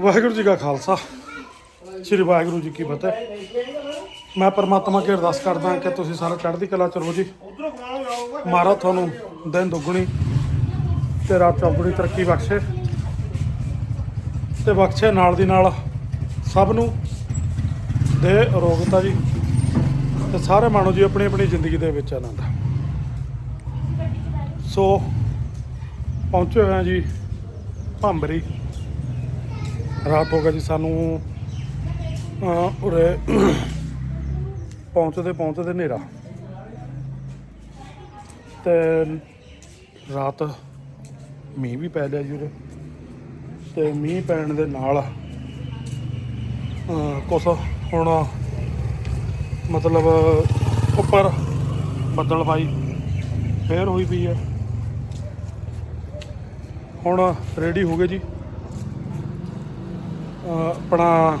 ਵਾਹਿਗੁਰੂ ਜੀ ਕਾ ਖਾਲਸਾ। ਸ੍ਰੀ ਵਾਹਿਗੁਰੂ ਜੀ ਕੀ ਫਤਿਹ। ਮੈਂ ਪਰਮਾਤਮਾ ਅੱਗੇ ਅਰਦਾਸ ਕਰਦਾ ਕਿ ਤੁਸੀਂ ਸਾਰੇ ਚੜ੍ਹਦੀ ਕਲਾ ਚ ਰਹੋ ਜੀ। ਮਾਰਾ ਤੁਹਾਨੂੰ ਦਿਨ ਦੁੱਗਣੀ ਤੇ ਰਾਤ ਚੌਗਣੀ ਤਰੱਕੀ ਬਖਸ਼ੇ। ਤੇ ਬਖਸ਼ੇ ਨਾਲ ਦੀ ਨਾਲ ਸਭ ਨੂੰ ਦੇ ਅਰੋਗਤਾ ਜੀ। ਤੇ ਸਾਰੇ ਮਾਣੋ ਜੀ ਆਪਣੀ ਆਪਣੀ ਜ਼ਿੰਦਗੀ ਦੇ ਵਿੱਚ ਆਨੰਦ। ਸੋ ਪਹੁੰਚੇ ਹੋਏ ਹਾਂ ਜੀ ਭੰਬਰੀ। ਰਾਤ ਹੋ ਗਿਆ ਜੀ ਸਾਨੂੰ ਉਰੇ ਪਹੁੰਚਦੇ ਪਹੁੰਚਦੇ ਹਨੇਰਾ। ਤੇ ਰਾਤ ਮੀਂਹ ਵੀ ਪੈ ਲਿਆ ਜੀ ਉਰੇ। ਤੇ ਮੀਂਹ ਪੈਣ ਦੇ ਨਾਲ ਕੁਛ ਹੁਣ ਮਤਲਬ ਉੱਪਰ ਬੱਦਲਬਾਈ ਫੇਰ ਹੋਈ ਪਈ ਹੈ ਹੁਣ ਰੈਡੀ ਹੋ ਗਏ ਜੀ। ਆਪਣਾ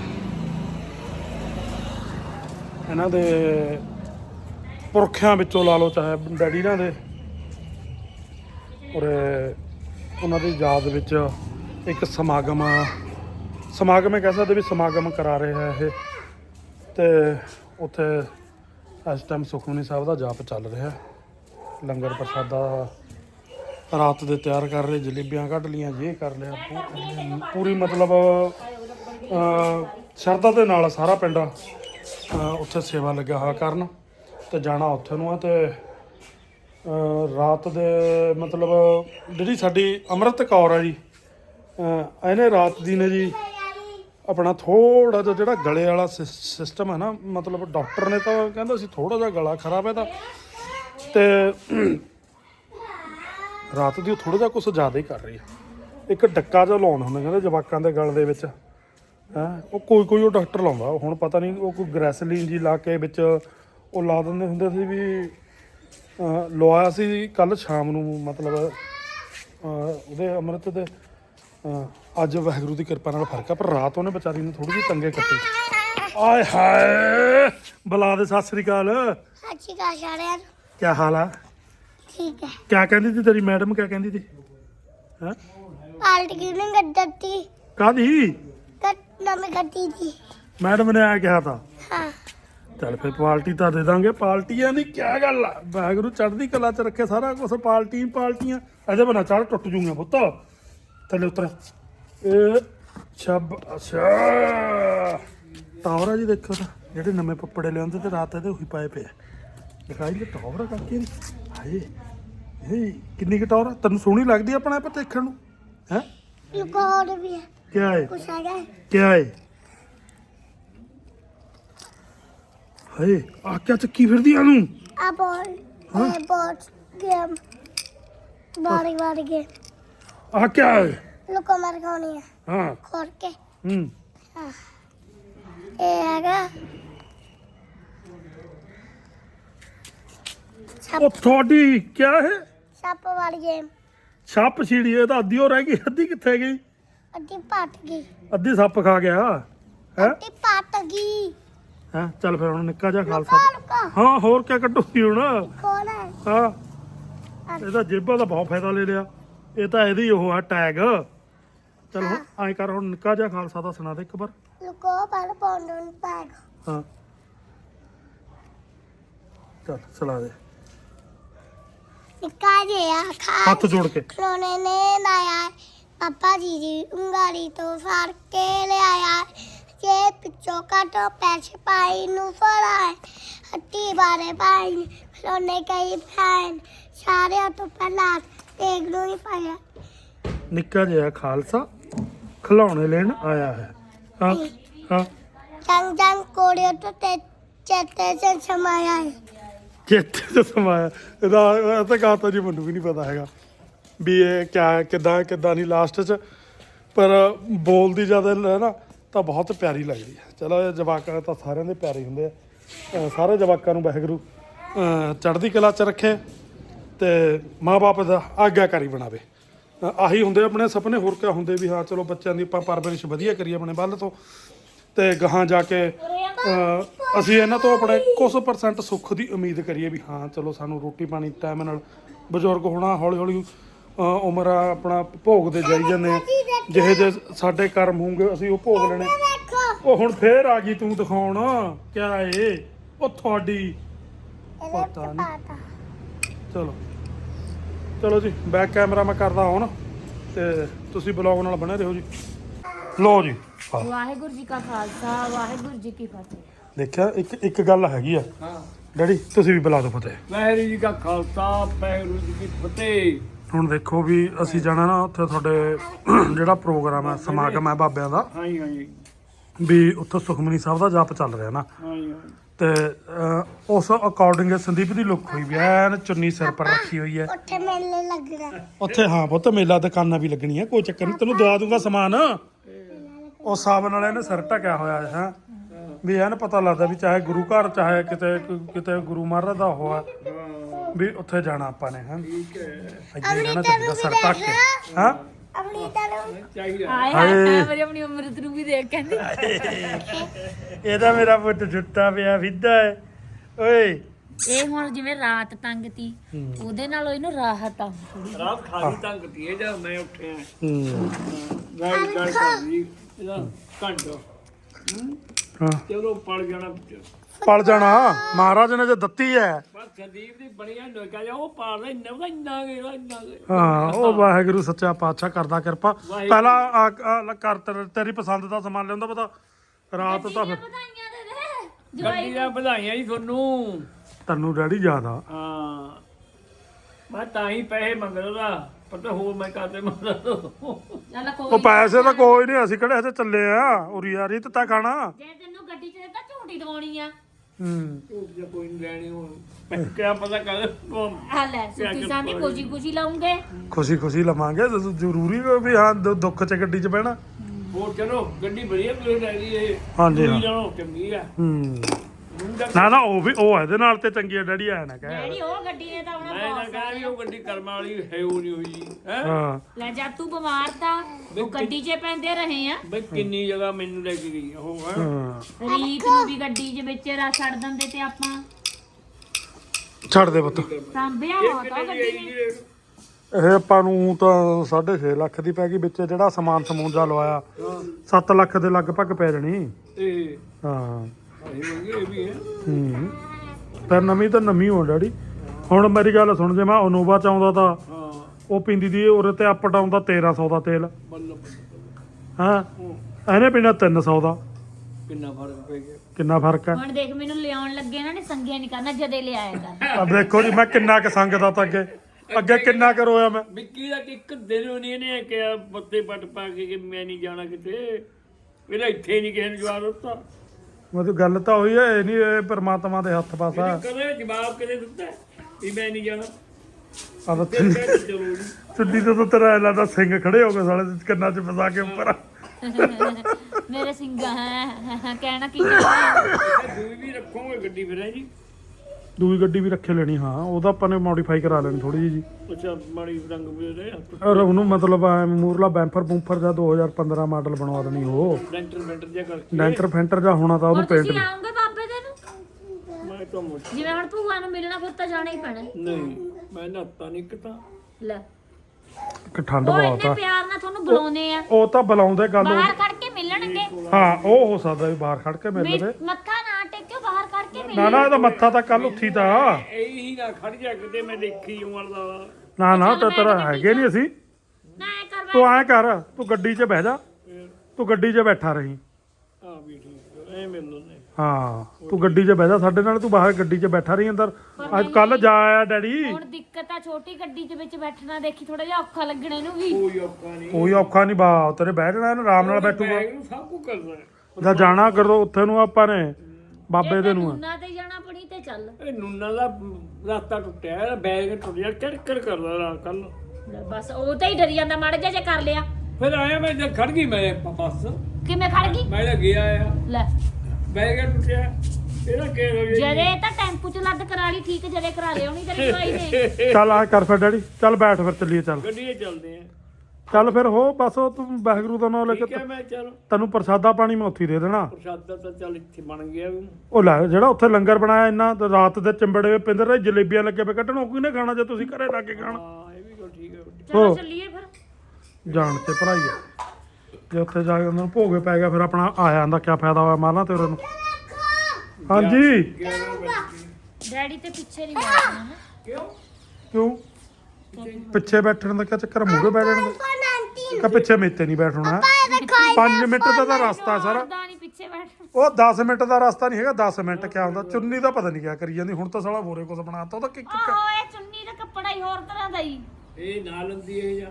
ਇਹਨਾਂ ਦੇ ਪੁਰਖਿਆਂ ਵਿੱਚੋਂ ਲਾ ਲਓ, ਚਾਹੇ ਡੈਡੀ ਇਹਨਾਂ ਦੇ। ਔਰ ਉਹਨਾਂ ਦੀ ਯਾਦ ਵਿੱਚ ਇੱਕ ਸਮਾਗਮ ਸਮਾਗਮ ਇਹ ਕਹਿ ਸਕਦੇ ਵੀ ਸਮਾਗਮ ਕਰਾ ਰਹੇ ਹੈ ਇਹ। ਤੇ ਉੱਥੇ ਇਸ ਟਾਈਮ ਸੁਖਮਨੀ ਸਾਹਿਬ ਦਾ ਜਾਪ ਚੱਲ ਰਿਹਾ। ਲੰਗਰ ਪ੍ਰਸ਼ਾਦਾ ਰਾਤ ਦੇ ਤਿਆਰ ਕਰ ਰਹੇ, ਜਲੇਬੀਆਂ ਕੱਢ ਲੀਆਂ ਜੇ ਕਰ ਲਿਆ। ਪੂਰੀ ਮਤਲਬ ਅ ਸ਼ਰਧਾ ਦੇ ਨਾਲ ਸਾਰਾ ਪਿੰਡ ਉੱਥੇ ਸੇਵਾ ਲੱਗਿਆ ਹੋਇਆ ਕਰਨ ਤੇ ਜਾਣਾ ਉੱਥੇ ਨੂੰ ਆ ਤੇ ਰਾਤ ਦੇ ਮਤਲਬ ਜਿਹੜੀ ਸਾਡੀ ਅੰਮ੍ਰਿਤ ਕੌਰ ਹੈ ਜੀ ਇਹਨੇ ਰਾਤ ਦੀ ਨੇ ਜੀ ਆਪਣਾ ਥੋੜਾ ਜਿਹਾ ਜਿਹੜਾ ਗਲੇ ਵਾਲਾ ਸਿਸਟਮ ਹੈ ਨਾ, ਮਤਲਬ ਡਾਕਟਰ ਨੇ ਤਾਂ ਕਹਿੰਦਾ ਸੀ ਥੋੜਾ ਜਿਹਾ ਗਲਾ ਖਰਾਬ ਹੈ ਤਾਂ ਤੇ ਰਾਤ ਦੀ ਥੋੜਾ ਜਿਹਾ ਕੁਝ ਜ਼ਿਆਦਾ ਹੀ ਕਰ ਰਹੀ ਹੈ ਇੱਕ ਡੱਕਾ ਜਿਹਾ ਲਾਉਣ ਹੁੰਦਾ ਕਹਿੰਦੇ ਜਵਾਕਾਂ ਦੇ ਗਲ ਦੇ ਵਿੱਚ। ਹੈ? ਉਹ ਕੋਈ ਕੋਈ ਉਹ ਡਾਕਟਰ ਲਾਉਂਦਾ ਹੁਣ ਪਤਾ ਨਹੀਂ ਉਹ ਕੋਈ ਗ੍ਰੈਸਲੀਨ ਜੀ ਲਾ ਕੇ ਵਿੱਚ ਉਹ ਲਾ ਦਿੰਦੇ ਹੁੰਦੇ ਸੀ ਵੀ ਲਵਾਇਆ ਸੀ ਕੱਲ ਸ਼ਾਮ ਨੂੰ ਮਤਲਬ ਉਹਦੇ ਅੰਮ੍ਰਿਤ ਦੇ ਅੱਜ ਵਾਹਿਗੁਰੂ ਦੀ ਕਿਰਪਾ ਨਾਲ ਫ਼ਰਕ ਆ ਪਰ ਰਾਤ ਉਹਨੇ ਵਿਚਾਰੀ ਨੂੰ ਥੋੜੀ ਜਿਹੀ ਤੰਗੇ ਕੱਟੀ। ਆਏ ਹਾਏ! ਬੁਲਾ ਦੇ ਸਤਿ ਸ੍ਰੀ ਅਕਾਲ। ਸੱਚੀ ਕਾ ਸਾਰਿਆਂ ਨੂੰ। ਕੀ ਹਾਲ ਆ? ਠੀਕ ਹੈ। ਕਿਆ ਕਹਿੰਦੀ ਸੀ ਤੇਰੀ ਮੈਡਮ ਕਿਆ ਕਹਿੰਦੀ ਸੀ? ਹੈ? ਪਾਲਟੀ ਕਿਉਂ ਗੱਡੀ ਕਾਦੀ ਕੱਟ ਨਵੀਂ ਗੱਡੀ ਦੀ। ਮੈਡਮ ਨੇ ਆ ਕਿਹਾ ਤਾਂ। ਹਾਂ। ਚੱਲ ਫਿਰ ਪਾਰਟੀ ਤਾਂ ਦੇ ਦਾਂਗੇ। ਪਾਰਟੀਆਂ ਦੀ ਕੀ ਗੱਲ ਆ? ਵਾਹਿਗੁਰੂ ਚੜ੍ਹਦੀ ਕਲਾ ਚ ਰੱਖੇ ਸਾਰਾ ਕੁਝ ਪਾਰਟੀ ਪਾਰਟੀਆਂ ਇਹਦੇ ਬਣਾ ਚੜ ਟੁੱਟ ਜੂਗਾ ਪੁੱਤ। ਥੱਲੇ ਉਤਰ। ਇਹ ਛੱਬ ਅੱਛਾ। ਟਾਵਰਾ ਜੀ ਦੇਖੋ ਤਾਂ। ਜਿਹੜੇ ਨਵੇਂ ਪੱਪੜੇ ਲਿਆਉਂਦੇ ਤੇ ਰਾਤ ਇਹਦੇ ਉਹੀ ਪਾਏ ਪਏ। ਦਿਖਾਈ ਲੈ ਟਾਵਰਾ ਕਰਕੇ। ਹਾਏ। ਇਹ ਕਿੰਨੀ ਕੁ ਟਾਵਰ ਆ? ਤੈਨੂੰ ਸੋਹਣੀ ਲੱਗਦੀ ਆ ਆਪਣਾ ਆਪ ਦੇਖਣ ਨੂੰ। ਹੈ? ਲੁਕੋੜ ਵੀ ਹੈ ਕੀ ਹੈ ਕੁਛ ਹੈਗਾ ਹੈ। ਕੀ ਹੈ ਹਾਏ ਆ ਕਿਆ ਚੱਕੀ ਫਿਰਦੀ ਆ ਨੂੰ ਆ ਬੋਲ ਹਾਂ? ਇਹ ਬੋਲ ਗੇਮ ਬਾਰੀ ਬਾਰੀ ਗੇਮ ਆ ਕਿਆ ਹੈ ਲੁਕੋ ਮਾਰ ਖਾਣੀ ਹੈ ਹਾਂ ਖੋਰ ਕੇ ਹੂੰ ਇਹ ਹੈਗਾ ਉਹ ਤੁਹਾਡੀ ਕਿਆ ਹੈ ਸੱਪ ਵਾਲੀ ਗੇਮ ਛੱਪ ਛੀੜੀ ਇਹ ਤਾਂ ਅੱਧੀ ਹੋ ਰਹਿ ਗਈ ਅੱਧੀ ਕਿੱਥੇ ਗਈ ਅੱਧੀ ਪੱਟ ਗਈ। ਅੱਧੀ ਸੱਪ ਖਾ ਗਿਆ ਹੈ? ਅੱਧੀ ਪੱਟ ਗਈ। ਹੈ? ਚੱਲ ਫਿਰ ਹੁਣ ਨਿੱਕਾ ਜਿਹਾ ਖਾਲਸਾ। ਹਾਂ ਹੋਰ ਕਿਆ ਕੱਢੂਗੀ ਹੁਣ? ਹੈ। ਇਹਦਾ ਜੇਬਾਂ ਦਾ ਬਹੁਤ ਫਾਇਦਾ ਲੈ ਲਿਆ। ਇਹ ਤਾਂ ਇਹਦੀ ਉਹ ਆ ਟੈਗ। ਚਲ ਹੁਣ ਐਂ ਕਰ ਹੁਣ ਨਿੱਕਾ ਜਿਹਾ ਖਾਲਸਾ ਦਾ ਸੁਣਾ ਦੇ ਇੱਕ ਵਾਰ। ਲੁਕੋ ਪਰ ਪੌਂਡਨ ਪੈਗ ਹਾਂ। ਚੱਲ ਸੁਣਾ ਦੇ। ਨਿੱਕਾ ਜਿਹਾ ਖਾ ਹੱਥ ਜੋੜ ਕੇ। ਖਲੋਣੇ ਨੇ ਲਾਇਆ ਪਾਪਾ ਜੀ ਦੀ ਉਂਗਲੀ ਤੋਂ ਫੜ ਕੇ ਲਿਆਇਆ ਜੇ ਪਿੱਛੋਂ ਕਾਟੋ ਪੈਸੇ ਪਾਈ ਨੂੰ ਫੜਾਏ। ਹੱਟੀ ਬਾਰੇ ਪਾਈ ਖਲੋਣੇ ਕਈ ਫੈਨ ਸਾਰਿਆਂ ਤੋਂ ਪਹਿਲਾਂ ਤੇਗ ਨੂੰ ਹੀ ਪਾਇਆ ਨਿੱਕਾ ਜਿਹਾ ਖਾਲਸਾ ਖਿਲੌਣੇ ਲੈਣ ਆਇਆ ਹੈ। ਹਾਂ ਹਾਂ। ਜੰਗ ਜੰਗ ਕੋੜਿਓ ਤੋਂ ਤੇ ਚੇਤੇ ਸੇ ਸਮਾਇਆ ਹੈ। ਚੇਤੇ ਤੇ ਸਮਾਇਆ ਇਹਦਾ ਇਹ ਤਾਂ ਕਹਾਤਾ ਜੀ ਮੈਨੂੰ ਵੀ ਨਹੀਂ ਪਤਾ ਹੈਗਾ। ਵੀ ਇਹ ਕਿਆ, ਕਿਦਾਂ ਕਿਦਾਂ ਨਹੀਂ ਲਾਸਟ 'ਚ। ਪਰ ਬੋਲਦੀ ਜਦ ਹੈ ਨਾ, ਤਾਂ ਬਹੁਤ ਪਿਆਰੀ ਲੱਗਦੀ ਹੈ। ਚਲੋ, ਇਹ ਜਵਾਕਾਂ ਤਾਂ ਸਾਰਿਆਂ ਦੇ ਪਿਆਰੇ ਹੁੰਦੇ ਆ। ਸਾਰੇ ਜਵਾਕਾਂ ਨੂੰ ਵਾਹਿਗੁਰੂ ਚੜ੍ਹਦੀ ਕਲਾ 'ਚ ਰੱਖੇ ਤੇ ਮਾਪੇ ਦਾ ਆਗਿਆਕਾਰੀ ਬਣਾਵੇ। ਆਹੀ ਹੁੰਦੇ ਆਪਣੇ ਸੁਪਨੇ, ਹੋਰ ਕਿਆ ਹੁੰਦੇ ਵੀ, ਹਾਂ, ਚਲੋ ਬੱਚਿਆਂ ਦੀ ਆਪਾਂ ਪਰਵਰਿਸ਼ ਵਧੀਆ ਕਰੀਏ ਆਪਣੇ ਵੱਲ ਤੋਂ। ਤੇ ਗਾਹਾਂ ਜਾ ਕੇ ਅਸੀਂ ਇਹਨਾਂ ਤੋਂ ਆਪਣੇ ਕੁਝ ਪਰਸੈਂਟ ਸੁੱਖ ਦੀ ਉਮੀਦ ਕਰੀਏ ਵੀ, ਹਾਂ, ਚਲੋ ਸਾਨੂੰ ਰੋਟੀ ਪਾਣੀ ਟਾਈਮ ਨਾਲ ਬਜ਼ੁਰਗ ਹੋਣਾ ਹੌਲੀ ਹੌਲੀ ਉਮਰ ਆ ਆਪਣਾ ਭੋਗ ਦੇ ਜਾਈ ਜਾਂਦੇ ਆ। ਜਿਹੇ ਜੇ ਸਾਡੇ ਕਰਮ ਹੋਣਗੇ ਅਸੀਂ ਉਹ ਭੋਗ ਲੈਣੇ। ਉਹ ਹੁਣ ਫੇਰ ਆ ਗਈ ਤੂੰ ਦਿਖਾਉਣ। ਕਿਆ ਏ? ਉਹ ਤੁਹਾਡੀ। ਪਤਾ ਨੀ। ਪਤਾ ਚਲੋ। ਚਲੋ ਜੀ ਬੈਕ ਕੈਮਰਾ ਮੈਂ ਕਰਦਾ ਹੁਣ। ਤੇ ਤੁਸੀਂ ਬਲੌਗ ਨਾਲ ਬਣੇ ਰਹੋ ਜੀ। ਲਓ ਜੀ ਵਾਹਿਗੁਰੂ ਜੀ ਕਾ ਖਾਲਸਾ ਵਾਹਿਗੁਰੂ ਜੀ ਕੀ ਫਤਿਹ। ਦੇਖਿਆ ਇੱਕ ਇੱਕ ਗੱਲ ਹੈਗੀ ਆ। ਹਾਂ। ਡੈਡੀ ਤੁਸੀਂ ਵੀ ਬੁਲਾ ਦਿਓ ਫਤਿਹ। ਵਾਹਿਗੁਰੂ ਜੀ ਕਾ ਖਾਲਸਾ ਵਾਹਿਗੁਰੂ ਜੀ ਕੀ ਫਤਿਹ। ਹੁਣ ਦੇਖੋ ਵੀ ਅਸੀਂ ਜਾਣਾ ਨਾ ਉੱਥੇ ਤੁਹਾਡੇ ਜਿਹੜਾ ਪ੍ਰੋਗਰਾਮ ਹੈ ਸਮਾਗਮ ਹੈ ਬਾਬਿਆਂ ਦਾ। ਹਾਂਜੀ ਹਾਂਜੀ। ਵੀ ਉੱਥੇ ਸੁਖਮਨੀ ਸਾਹਿਬ ਦਾ ਜਪ ਚੱਲ ਰਿਹਾ ਨਾ। ਹਾਂਜੀ। ਤੇ ਅਹ, ਉਸ ਅਕੋਰਡਿੰਗ ਸੰਦੀਪ ਦੀ ਲੁੱਕ ਹੋਈ ਵੀ ਐਨ ਚੁੰਨੀ ਸਿਰ ਪਰ ਰੱਖੀ ਹੋਈ ਹੈ। ਉੱਥੇ ਮੇਲੇ ਲੱਗਣਾ ਉੱਥੇ ਹਾਂ ਪੁੱਤ ਮੇਲਾ ਦੁਕਾਨਾਂ ਵੀ ਲੱਗਣੀਆਂ ਕੋਈ ਚੱਕਰ ਨਹੀਂ ਤੈਨੂੰ ਦਵਾ ਦੂੰਗਾ ਸਮਾਨ। ਉਹ ਸਾਬਨ ਵਾਲੇ ਨੇ ਸਿਰ ਢਕਿਆ ਹੋਇਆ ਹੈ ਹੈਂ। ਵੀ ਐਨ ਪਤਾ ਲੱਗਦਾ ਵੀ ਚਾਹੇ ਗੁਰੂ ਘਰ ਚਾਹੇ ਕਿਤੇ ਕਿਤੇ ਗੁਰੂ ਮਹਾਰਾਜ ਦਾ ਹੋਆ ਵੀ ਉੱਥੇ ਜਾਣਾ ਆਪਾਂ ਨੇ ਹਾਂ? ਠੀਕ ਹੈ। ਅੱਗੇ ਜਾਣਾ ਚਾਹੀਦਾ ਸਿਰ ਢੱਕ ਕੇ ਹਾਂ। ਆਪਣੀ ਤਰ੍ਹਾਂ ਚਾਹੀਦਾ। ਆਏ ਹਾਏ। ਹਾਏ ਮੇਰੀ ਆਪਣੀ ਅੰਮ੍ਰਿਤ ਨੂੰ ਵੀ ਦੇਖ ਕਹਿੰਦੀ। ਇਹਦਾ ਮੇਰਾ ਪੁੱਤ ਜੁੱਤਾ ਪਿਆ ਫਿੱਦਾ ਹੈ। ਓਏ। ਇਹ ਹੁਣ ਜਿਵੇਂ ਰਾਤ ਤੰਗ ਤੀ ਉਹਦੇ ਨਾਲ ਇਹਨੂੰ ਰਾਹਤ ਆ। ਥੋੜੀ ਰਾਤ ਖਾਲੀ ਤੰਗ ਤੀ ਇਹ ਜਦ ਮੈਂ ਉੱਠਿਆ ਹੂੰ। ਗਾਇ ਗਾਇ ਕਰ ਇਹਦਾ ਘੰਟਾ। ਹਾਂ। ਚਲੋ ਪੜ ਜਾਣਾ ਵਿੱਚ। ਪਲ ਜਾਣਾ? ਮਹਾਰਾਜ ਨੇ ਜੇ ਦਿੱਤੀ ਹੈ। ਬਸ ਸੰਦੀਪ ਦੀ ਬਣੀਆਂ ਨੋਕਾ ਜਾ ਉਹ ਪਾੜਦਾ ਇੰਨਾ ਉਹਦਾ ਇੰਨਾ ਗਿਆ ਇੰਨਾ ਕੁ। ਹਾਂ ਉਹ ਵਾਹਿਗੁਰੂ ਸੱਚਾ ਪਾਤਸ਼ਾਹ ਕਰਦਾ ਕਿਰਪਾ। ਵਾਹਿਗੁਰੂ। ਪਹਿਲਾਂ ਆ- ਆ ਲੈ ਕਰ ਤੇਰੇ- ਤੇਰੀ ਪਸੰਦ ਦਾ ਸਮਾਨ ਲਿਆਉਂਦਾ ਪਤਾ। ਰਾਤ ਤਾਂ ਫਿਰ ਵਧਾਈਆਂ ਦੇ ਦੇ ਗੱਡੀ ਦਾ ਵਧਾਈਆਂ ਜੀ ਤੁਹਾਨੂੰ। ਤੈਨੂੰ ਡੈਡੀ ਯਾਦ ਆ। ਹਾਂ। ਮੈਂ ਤਾਂ ਹੀ ਪੈਸੇ ਮੰਗਦਾ ਪਤਾ ਹੋਰ ਮੈਂ ਮੰਗਦਾ ਚੱਲ ਉਹ ਕੋਈ ਪੈਸੇ ਤਾਂ ਕੋਈ ਨਹੀਂ ਅਸੀਂ ਕਿਹੜੇ ਹਜੇ ਚੱਲੇ ਆ? ਉਰੀ ਯਾਰੀ ਤੇ ਤਾਂ ਖਾਣਾ। ਜੇ ਤੈਨੂੰ ਗੱਡੀ 'ਚ ਦਿੱਤਾ ਝੂਟੀ ਦਵਾਉਣੀ ਆ। ਹੂੰ। ਉਹ ਜੇ ਕੋਈ ਨਹੀਂ ਲੈਣੀ ਹੁਣ। ਕਿਆ ਪਤਾ ਕਰ ਆ ਲੈ ਸੁੱਤੀ ਸਾਂਦੀ ਖੁਸ਼ੀ ਖੁਸ਼ੀ ਲਾਉਂਗੇ। ਖੁਸ਼ੀ ਖੁਸ਼ੀ ਲਵਾਂਗੇ ਜ- ਜ਼ਰੂਰੀ ਵੀ ਵੀ ਹਾਂ ਦੁ- ਦੁੱਖ ਚ ਗੱਡੀ 'ਚ ਬਹਿਣਾ। ਹੋਰ ਚਲੋ ਗੱਡੀ ਵਧੀਆ ਤੁਸੀਂ ਲੈ ਲਈ ਇਹ। ਹਾਂਜੀ, ਹਾਂ। ਚੰਗੀ ਆ। ਹੂੰ। ਮੁੰਡਾ ਨਾ ਨਾ ਉਹ ਵੀ ਉਹ ਇਹਦੇ ਨਾਲ ਤੇ ਚੰਗੀ ਆ ਡੈਡੀ ਆਇਆ ਨਾ ਕਹਿ। ਡੈਡੀ ਉਹ ਗੱਡੀ ਨੇ ਤਾਂ ਆਉਣਾ ਮੈਂ ਨਾ ਬਹੁਤ ਕਹਾਂ ਵੀ ਉਹ ਗੱਡੀ ਕਰਮਾਂ ਵਾਲੀ ਹੈ ਉਹ ਨਹੀਂ ਹੋਈ ਹੈ? ਹਾਂ। ਲੈ ਜਾ ਤੂੰ ਬਿਮਾਰ ਤਾਂ ਉਹ ਗੱਡੀ 'ਚ ਪੈਂਦੇ ਰਹੇ ਆ। ਬਈ ਕਿੰਨੀ ਜਗ੍ਹਾ ਮੈਨੂੰ ਲੈ ਕੇ ਗਈ ਉਹ ਹੈ? ਹਾਂ। ਰੀਤ ਨੂੰ ਵੀ ਗੱਡੀ 'ਚ ਵਿੱਚ ਰਾ ਛੱਡ ਦਿੰਦੇ ਤੇ ਆਪਾਂ। ਛੱਡ ਦੇ ਪੁੱਤ। ਸਾਂਭਿਆ ਬਹੁਤ ਆ ਗੱਡੀ ਨੇ। ਇਹ ਆਪਾਂ ਨੂੰ ਤਾਂ 6.5 ਲੱਖ ਦੀ ਪੈ ਗਈ ਵਿੱਚ ਜਿਹੜਾ ਸਮਾਨ ਸਮੂਨ ਜਾ ਲਵਾਇਆ 7 ਲੱਖ ਦੇ ਲਗਭਗ ਪੈ ਜਣੀ। ਇਹ ਹਾਂ। ਇਹ ਮੰਗੇ ਇਹ ਵੀ ਹੈ। ਹੂੰ। ਪਰ ਨਵੀਂ ਤਾਂ ਨਵੀਂ ਹੋ ਡੈਡੀ। ਹੁਣ ਮੇਰੀ ਗੱਲ ਸੁਣ ਜੇ ਮੈਂ ਅਨੋਵਾ ਚ ਆਉਂਦਾ ਤਾਂ ਹਾਂ। ਉਹ ਪਿੰਦੀ ਦੀ ਉਰੇ ਤੇ ਅਪ ਡਾਊਨ ਦਾ 1300 ਦਾ ਤੇਲ। ਬੱਲੋ ਹਾਂ? ਇਹਨੇ ਪੀਣਾ 300 ਦਾ। ਕਿੰਨਾ ਫ਼ਰਕ ਪੈ ਗਿਆ? ਕਿੰਨਾ ਫ਼ਰਕ ਹੈ? ਹੁਣ ਦੇਖ ਮੈਨੂੰ ਲਿਆਉਣ ਲੱਗੇ ਨਾ ਨੇ ਸੰਗਿਆ ਨਹੀਂ ਕਰਨਾ ਜਦੇ ਲਿਆਇਆ ਕਰ। ਆ ਦੇਖੋ ਜੀ ਮੈਂ ਕਿੰਨਾ ਕੁ ਸੰਗਦਾ ਤਾਂ ਅੱਗੇ। ਅੱਗੇ ਕਿੰਨਾ ਕੁ ਰੋਇਆ ਮੈਂ। ਵਿੱਕੀ ਦਾ ਇੱਕ ਦਿਨ ਵੀ ਨਹੀਂ ਇਹਨੇ ਕਿਹਾ ਬੱਤੇ ਪੱਟ ਪਾ ਕੇ ਕਿ ਮੈਂ ਨਹੀਂ ਜਾਣਾ ਕਿਤੇ। ਇਹਦਾ ਇੱਥੇ ਨਹੀਂ ਕਿਸੇ ਨੂੰ ਜਵਾਬ ਦਿੱਤਾ। ਮਤਲਬ ਗੱਲ ਤਾਂ ਹੋਈ ਹੈ ਇਹ ਨਹੀਂ ਇਹ ਪਰਮਾਤਮਾ ਦੇ ਹੱਥ ਪਾਸਾ। ਇਹਨੇ ਕਦੇ ਜਵਾਬ ਕਦੇ ਦਿੱਤਾ? ਵੀ ਮੈਂ ਨਹੀਂ ਜਾਣਾ। ਆ ਤਾਂ ਤੇ ਮੈਂ ਚਲੋ ਜੀ ਚੁੱਡੀ ਤੇ ਤਾਂ ਤੇਰਾ ਐਲਾ ਦਾ ਸਿੰਘ ਖੜੇ ਹੋ ਗਏ ਸਾਲੇ ਕੰਨਾਂ 'ਚ ਫਸਾ ਕੇ ਉੱਪਰ। ਮੇਰੇ ਸਿੰਘਾ ਹੈ ਕਹਿਣਾ ਕੀ ਚਾਹੁੰਦਾ ਦੂਈ ਵੀ ਰੱਖੋਗੇ ਗੱਡੀ ਫਿਰ ਹੈ ਜੀ। ਦੂਜੀ ਗੱਡੀ ਵੀ ਰੱਖੇ ਲੈਣੀ ਹਾਂ ਉਹਦਾ ਆਪਾਂ ਨੇ ਮੋਡੀਫਾਈ ਕਰਾ ਲੈਣੀ ਥੋੜੀ ਜਿਹੀ ਜੀ। ਅੱਛਾ ਮਾੜੀ ਰੰਗ ਵੀ ਰਹੇ ਔਰ ਉਹਨੂੰ ਮਤਲਬ ਐਂ ਮੂਰਲਾ ਬੈਂਫਰ ਬੂੰਫਰ ਜਾਂ 2015 ਮਾਡਲ ਬਣਵਾ ਦੇਣੀ ਉਹ। ਲੈਂਟਰ ਬੈਂਟਰ ਜਿਹਾ ਕਰਕੇ। ਡੈਂਟਰ ਫੈਂਟਰ ਜਾਂ ਹੋਣਾ ਤਾਂ ਉਹਨੂੰ ਪੇਂਟ ਤੁਸੀਂ ਆਉਂਗੇ ਬਾਬੇ ਦੇ ਨੂੰ? ਮੈਂ ਤਾਂ ਮੁੱਛ ਜਿਵੇਂ ਹੁਣ ਭੂਆ ਨੂੰ ਮਿਲਣਾ ਫਿਰ ਤਾਂ ਜਾਣਾ ਹੀ ਪੈਣਾ। ਨਹੀਂ ਮੈਂ ਨਹਾਤਾ ਨਹੀਂ ਕਿਤਾ ਲੈ। ਇੱਕ ਠੰਡ ਉਹ ਬਹੁਤ ਇੰਨੇ ਆ। ਪਿਆਰ ਨਾਲ ਤੁਹਾਨੂੰ ਬੁਲਾਉਂਦੇ ਆ। ਉਹ ਤਾਂ ਬੁਲਾਉਂਦੇ ਗੱਲ। ਉਹ- ਬਾਹਰ ਖੜ ਕੇ ਮਿਲਣਗੇ। ਹਾਂ ਉਹ ਹੋ ਸਕਦਾ ਵੀ ਬਾਹਰ ਖੜ ਕੇ ਮਿਲ ਵੀ ਲਵੇ। ਮੱਥਾ ਨਾ ਟੇਕਿਓ ਬਾਹਰ ਖੜ ਕੇ ਮਿਲ ਨਾ ਨਾ ਇਹਦਾ ਮੱਥਾ ਤਾਂ ਕੱਲ ਉੱਥੀ ਤਾਂ। ਇਹੀ ਨਾ ਖੜ ਜਾ ਕਿਤੇ ਮੈਂ ਦੇਖੀ ਉਮਰ ਦਾ ਨਾ ਨਾ ਤੇ ਤੇਰਾ ਹੈਗੇ ਨਹੀਂ ਅਸੀਂ। ਨਾ ਐ ਕਰ ਤੂੰ ਐਂ ਕਰ ਤੂੰ ਗੱਡੀ 'ਚ ਬਹਿ ਜਾ। ਤੂੰ ਗੱਡੀ 'ਚ ਬੈਠਾ ਰਹੀਂ। ਆ ਵੀ ਠੀਕ ਐ ਮਿਲ। ਲੈਣੇ ਹਾਂ ਤੂੰ ਗੱਡੀ 'ਚ ਬਹਿ ਜਾ ਸਾਡੇ ਨਾਲ ਤੂੰ ਬਾਹਰ ਗੱਡੀ 'ਚ ਬੈਠਾ ਰਹੀ ਅੰਦਰ। ਅੱਜ ਕੱਲ ਜਾ ਆਇਆ ਡੈਡੀ। ਹੁਣ ਦਿੱਕਤ ਆ ਛੋਟੀ ਗੱਡੀ ਦੇ ਵਿੱਚ ਬੈਠਣਾ ਦੇਖੀ ਥੋੜਾ ਜਿਹਾ ਔਖਾ ਲੱਗਣਾ ਇਹਨੂੰ ਵੀ। ਕੋਈ ਔਕਾ ਨਹੀਂ। ਕੋਈ ਔਖਾ ਨਹੀਂ ਬਾ ਤੇਰੇ ਬਹਿ ਜਾਣਾ ਇਹਨੂੰ ਆਰਾਮ ਨਾਲ ਬੈਠੂਗਾ। ਬੈਗ ਨੂੰ ਸਭ ਕੁ ਕਰਦਾ ਹੈ। ਜਾਂ ਜਾਣਾ ਕਰੋ ਉੱਥੇ ਨੂੰ ਆਪਾਂ ਨੇ ਬਾਬੇ ਦੇ ਨੂੰ ਆ। ਉਹਨਾਂ ਤੇ ਜਾਣਾ ਪਣੀ ਤੇ ਚੱਲ। ਇਹ ਨੂਨਾ ਦਾ ਰਸਤਾ ਟੁੱਟਿਆ ਇਹਦਾ ਬੈਗ ਟੁੱਟਿਆ ਕਿੜ ਕਰਦਾ ਰਾ ਕੱਲ ਬਸ ਉਹ ਤਾਂ ਹੀ ਡਰੀ ਜਾਂਦਾ ਮਾੜਾ ਜਿਹਾ ਜੇ ਕਰ ਲਿਆ। ਫਿਰ ਆਇਆ ਮੈਂ ਜਦ ਖੜ ਗਈ ਮੈਂ ਬੱਸ। ਕਿਵੇਂ ਖੜ ਗਈ? ਮੈਂ ਤਾਂ ਗਿਆ ਆ। ਲੈ। ਬੈਗ ਟੁੱਟਿਆ ਇਹਦਾ ਕੀ ਹੋ ਗਿਆ ਜਦੇ ਤਾਂ ਟੈਂਪੂ ਚ ਲੱਦ ਕਰਾ ਲਈ ਠੀਕ ਜਦੇ ਕਰਾ ਲਿਆ ਉਹਨੀ ਤੇਰੀ ਦਵਾਈ ਨੇ। ਚੱਲ ਆ ਕਰ ਫਿਰ ਡੈਡੀ ਚੱਲ ਬੈਠ ਫਿਰ ਚੱਲੀਏ ਚੱਲ। ਗੱਡੀ 'ਚ ਚੱਲਦੇ ਆ। ਚੱਲ ਫਿਰ ਹੋ ਬਸ ਉਹ ਤੂੰ ਵਾਹਿਗੁਰੂ ਦਾ ਨਾਮ ਲੈ ਕੇ ਠੀਕ ਹੈ ਮੈਂ ਚਲ। ਤੈਨੂੰ ਪ੍ਰਸਾਦਾ ਪਾਣੀ ਮੈਂ ਉੱਥੇ ਹੀ ਦੇ ਦੇਣਾ। ਪ੍ਰਸ਼ਾਦਾ ਤਾਂ ਚੱਲ ਇੱਥੇ ਬਣ ਗਿਆ ਵੀ। ਉਹ ਲੈ ਜਿਹੜਾ ਉੱਥੇ ਲੰਗਰ ਬਣਾਇਆ ਇੰਨਾ ਤੇ ਰਾਤ ਦੇ ਚਿੰਬੜੇ ਪਿੰਦਰ ਦੇ ਜਲੇਬੀਆਂ ਲੱਗੇ ਪਏ ਕੱਢਣ ਉਹ ਕਿਹਨੇ ਖਾਣਾ ਜੇ ਤੁਸੀਂ ਘਰੇ ਲਾ ਕੇ ਖਾਣਾ? ਹਾਂ ਇਹ ਵੀ ਗੱਲ ਠੀਕ ਹੈ। ਚਲੋ। ਚੱਲੀਏ ਫਿਰ। ਜਾਣ ਤੇ ਭਰਾਈ ਜੇ ਉੱਥੇ ਜਾ ਕੇ ਉਹਨਾਂ ਨੂੰ ਭੋਗੇ ਪੈ ਗਿਆ ਫਿਰ ਆਪਣਾ ਆ ਜਾਂਦਾ ਕੀ ਫਾਇਦਾ ਹੋਇਆ ਮਾਲਾ ਤੇਰੇ ਨੂੰ? ਹਾਂਜੀ। ਡੈਡੀ ਤੇ ਪਿੱਛੇ ਨਹੀਂ ਬੈਠਣਾ ਨਾ। ਕਿਉਂ? ਕਿਉਂ? ਪਿੱਛੇ ਬੈਠਣ ਦਾ ਕੀ ਚੱਕਰ ਮੂਹਰੇ ਬੈਠਣ ਦਾ? ਕੋ ਪਿੱਛੇ ਮੇਤੇ ਨਹੀਂ ਬੈਠਣਾ। ਪਾਏ ਖਾਈ 5 ਮਿੰਟ ਦਾ ਤਾਂ ਰਸਤਾ ਸਾਰਾ। ਉਹਦਾ ਨਹੀਂ ਪਿੱਛੇ ਬੈਠਣਾ। ਉਹ 10 ਮਿੰਟ ਦਾ ਰਸਤਾ ਨਹੀਂ ਹੈਗਾ 10 ਮਿੰਟ ਕਿਆ ਹੁੰਦਾ? ਚੁੰਨੀ ਦਾ ਪਤਾ ਨਹੀਂ ਕਿਆ ਕਰੀ ਜਾਂਦੀ। ਹੁਣ ਤਾਂ ਸਾਲਾ ਹੋਰੇ ਕੁਝ ਬਣਾਤਾ ਉਹਦਾ ਕਿ ਆਹੋ ਇਹ ਚੁੰਨੀ ਦਾ ਕੱਪੜਾ ਹੀ ਹੋਰ ਤਰ੍ਹਾਂ ਦਾ ਹੀ। ਇਹ ਨਾਲ ਹੁੰਦੀ ਇਹ ਜਾਂ?